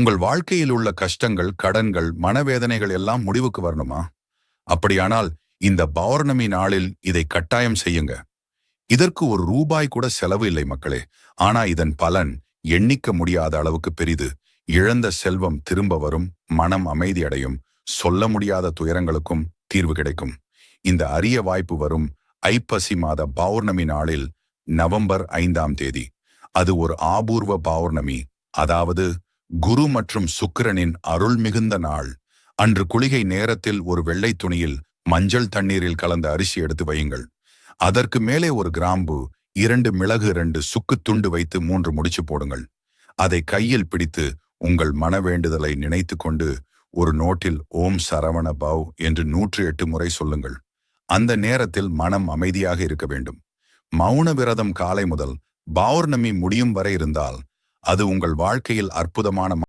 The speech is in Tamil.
உங்கள் வாழ்க்கையில் உள்ள கஷ்டங்கள் கடன்கள் மனவேதனைகள் எல்லாம் முடிவுக்கு வரணுமா? அப்படியானால் இந்த பௌர்ணமி நாளில் இதை கட்டாயம் செய்யுங்க. இதற்கு ஒரு ரூபாய் கூட செலவு இல்லை மக்களே. ஆனா இதன் பலன் எண்ணிக்க முடியாத அளவுக்கு பெரிது. இழந்த செல்வம் திரும்ப வரும் மனம் அமைதி அடையும் சொல்ல முடியாத துயரங்களுக்கும் தீர்வு கிடைக்கும். இந்த அரிய வாய்ப்பு வரும் ஐப்பசி மாத பௌர்ணமி நாளில் நவம்பர் ஐந்தாம் தேதி. அது ஒரு ஆபூர்வ பௌர்ணமி. அதாவது குரு மற்றும் சுக்கிரனின் அருள் மிகுந்த நாள். அன்று குளிகை நேரத்தில் ஒரு வெள்ளை துணியில் மஞ்சள் தண்ணீரில் கலந்த அரிசி எடுத்து வையுங்கள். அதற்கு மேலே ஒரு கிராம்பு இரண்டு மிளகு இரண்டு சுக்கு துண்டு வைத்து மூன்று முடிச்சு போடுங்கள். அதை கையில் பிடித்து உங்கள் மன வேண்டுதலை நினைத்து கொண்டு ஒரு நோட்டில் ஓம் சரவண பவ் என்று நூற்றி எட்டு முறை சொல்லுங்கள். அந்த நேரத்தில் மனம் அமைதியாக இருக்க வேண்டும். மௌன விரதம் காலை முதல் பௌர்ணமி முடியும் வரை இருந்தால் அது உங்கள் வாழ்க்கையில் அற்புதமான